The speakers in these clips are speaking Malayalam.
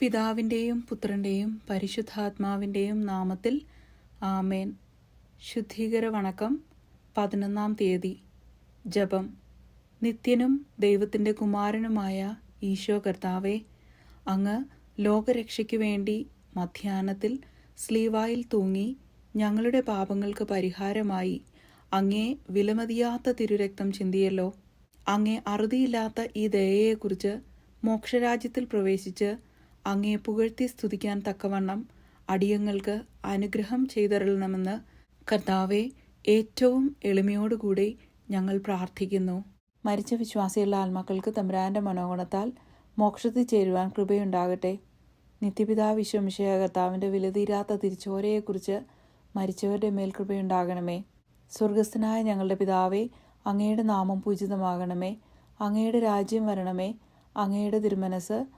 പിതാവിന്റെയും പുത്രന്റെയും പരിശുദ്ധാത്മാവിന്റെയും നാമത്തിൽ ആമേൻ. ശുദ്ധീകര വണക്കം പതിനൊന്നാം തീയതി. ജപം. നിത്യനും ദൈവത്തിന്റെ കുമാരനുമായ ഈശോ കർത്താവെ അങ്ങ് ലോകരക്ഷയ്ക്ക് വേണ്ടി മധ്യാഹ്നത്തിൽ സ്ലീവായിൽ തൂങ്ങി ഞങ്ങളുടെ പാപങ്ങൾക്ക് പരിഹാരമായി അങ്ങേ വിലമതിയാത്ത തിരുരക്തം ചിന്തിയല്ലോ. അങ്ങേ അറുതിയില്ലാത്ത ഈ ദയയെക്കുറിച്ച് മോക്ഷരാജ്യത്തിൽ പ്രവേശിച്ച് അങ്ങേ പുകഴ്ത്തി സ്തുതിക്കാൻ തക്കവണ്ണം അടിയങ്ങൾക്ക് അനുഗ്രഹം ചെയ്തരളണമെന്ന് കർത്താവെ ഏറ്റവും എളിമയോടുകൂടി ഞങ്ങൾ പ്രാർത്ഥിക്കുന്നു. മരിച്ച വിശ്വാസിയുള്ള ആത്മാക്കൾക്ക് തമ്പുരാന്റെ മനോഗുണത്താൽ മോക്ഷത്തിൽ ചേരുവാൻ കൃപയുണ്ടാകട്ടെ. നിത്യപിതാ വിശ്വംശയ കർത്താവിന്റെ വിലതീരാത്ത തിരിച്ചോരയെക്കുറിച്ച് മരിച്ചവരുടെ മേൽ കൃപയുണ്ടാകണമേ. സ്വർഗസ്ഥനായ ഞങ്ങളുടെ പിതാവേ അങ്ങയുടെ നാമം പൂജിതമാകണമേ. അങ്ങയുടെ രാജ്യം വരണമേ. അങ്ങയുടെ തിരുമനസ്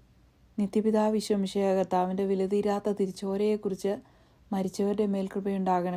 നിത്യപിതാ വിശ്വമിഷയ കർത്താവിന്റെ വിലതീരാത്ത തിരിച്ചോരയെക്കുറിച്ച് മരിച്ചവരുടെ മേൽ കൃപയുണ്ടാകണം